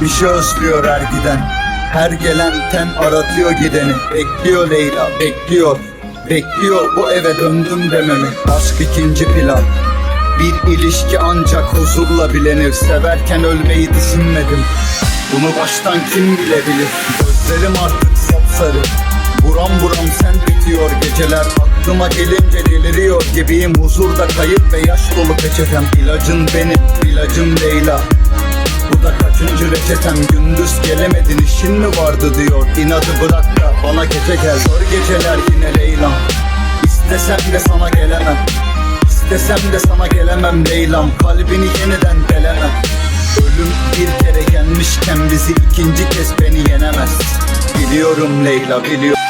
Geçmişi özlüyor her giden. Her gelen ten aratıyor gideni. Bekliyor Leyla bekliyor. Bekliyor bu eve döndüm dememi. Aşk ikinci plan. Bir ilişki ancak huzurla bilenir. Severken ölmeyi düşünmedim. Bunu baştan kim bilebilir? Gözlerim artık sapsarı. Buram buram sen bitiyor geceler. Aklıma gelince deliriyor gibiyim. Huzurda kayıp ve yaş dolu peçetem. İlacın benim, ilacım Leyla bu da kaçıncı reçetem Gündüz gelemedin işin mi vardı diyor. İnadı bırak da bana gece gel. Zor geceler yine Leylam İstesem de sana gelemem. İstesem de sana gelemem Leylam. Kalbini yeniden delemem. Ölüm bir kere gelmişken bizi ikinci kez beni yenemez. Biliyorum Leyla biliyorum.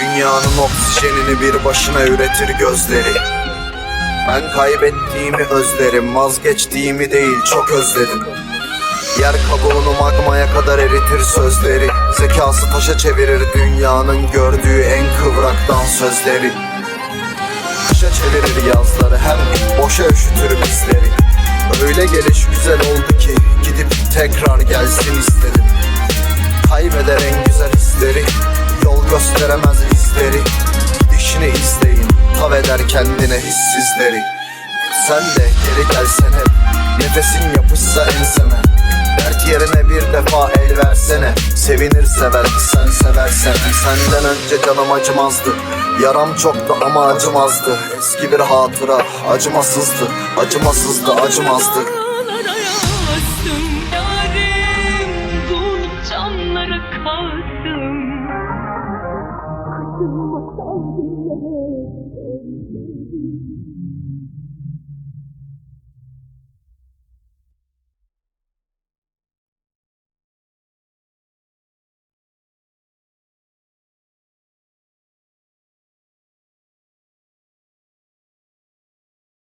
Dünyanın oksijenini bir başına üretir gözleri Ben kaybettiğimi özlerim Vazgeçtiğimi değil çok özledim. Yer kabuğunu magmaya kadar eritir sözleri Zekası taşa çevirir dünyanın gördüğü en kıvraktan sözleri. Kışa çevirir yazları hem boşa üşütür bizleri. Öyle geliş güzel oldu ki gidip tekrar gelsin istedim. Kaybeder en güzel hisleri Yol gösteremez eder kendine hissizleri. Sen de geri gelsen hep Nefesin yapışsa enseme Dert yerine bir defa el versene. Sevinir sever sen seversen. Senden önce canım acımazdı. Yaram çoktu ama acımazdı Eski bir hatıra acımasızdı. Acımasızdı acımazdı. Yarim dur canları kaldım Kızılmak sevdiğim